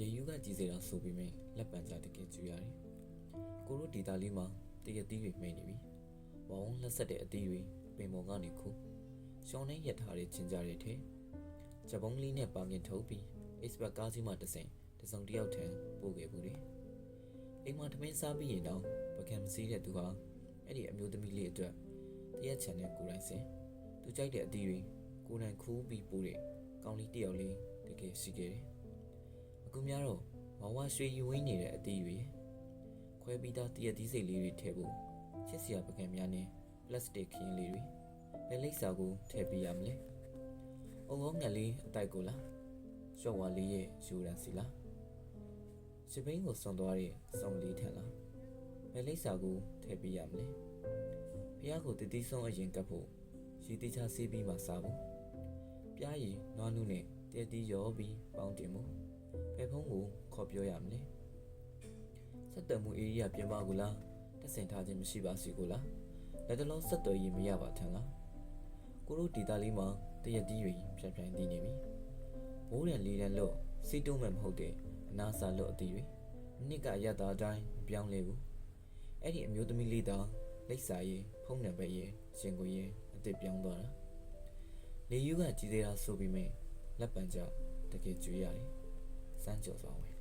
ရေယူကကြည်စေတာဆိုပြီးမြင်လက်ပံကြတကယ်ကြွရတယ်ကိုတို့ဒေတာလေးမှာတရတီးတွေမိန်နေပြီဝေါင်းလက်ဆက်တဲ့အတီးတွေပင်ပေါ်ကနေခုရှောင်းနဲ့ရက်ထားတဲ့ချင်းကြတဲ့ထဲဂျပုံးလေးနဲ့ပါကင်ထုတ်ပြီး expert ကားစီးမှတဆင်တစုံတစ်ယောက်ထံပို့ခဲ့ဘူးတယ်အိမ်မှာထမင်းစားပြီးရင်တော့ပကံမစည်းတဲ့သူဟာအဲ့ဒီအမျိုးသမီးလေးအတွက်တရက်ချန်တဲ့ကိုယ်တိုင်စင်သူကြိုက်တဲ့အတီးတွေကိုယ်တိုင်ခူးပြီးပို့တဲ့ကောင်းလေးတစ်ယောက်လေးတကယ်ရှိခဲ့တယ် အခုများတော့ဝါဝရွှေယူဝင်းနေတဲ့အသေးတွေခွဲပြီးသားတရက်သီးစိတ်လေးတွေထည့်ဖို့ချစ်စရာပကံများနဲ့ပလတ်စတစ်ခင်းလေးတွေလက်လိပ်စာကိုထည့်ပေးရမလဲ။အုံငုံငက်လေးအတိုက်ကိုလား။ရှော့ဝါလေးရဲ့ယူရန်စီလား။ရှပင်းကိုစုံသွားတဲ့စုံလေးထန်လား။လက်လိပ်စာကိုထည့်ပေးရမလဲ။ဖះကိုတတိဆုံးအရင်ကပ်ဖို့ရည်တိချဆေးပြီးမှစားဖို့။ပြားရည်နွားနုနဲ့တဲတီရောပြီးပေါင်းတင်ဖို့ ဘယ်ဖုန်းကိုခေါ်ပြောရမလဲဆက်သွယ်မှုဧရိယာပြင်ပါကူလားတက်ဆင်ထားခြင်းမရှိပါစီကူလားလက်တလုံးဆက်သွယ်ရေးမရပါထင်လားကိုတို့ဒေတာလေးမှာတရက်တီးတွေဖြတ်ဖြန်းတည်နေပြီဘိုးရန်လေးတန်းလို့စီတုံးမဲ့မဟုတ်တဲ့အနာစာလို့အတီးတွေနှစ်ကအရသာအတိုင်းမပြောင်းလဲဘူးအဲ့ဒီအမျိုးသမီးလေးတောင်လိပ်စာရေးဖုန်းနံပါတ်ရေးရှင်ကိုရေးအစ်စ်ပြောင်းသွားတာလေယူကကြည်သေးတာဆိုပြီးမြင်လက်ပံကြတကယ်ကြွေးရတယ် စမ်းကြော်စွာဝင်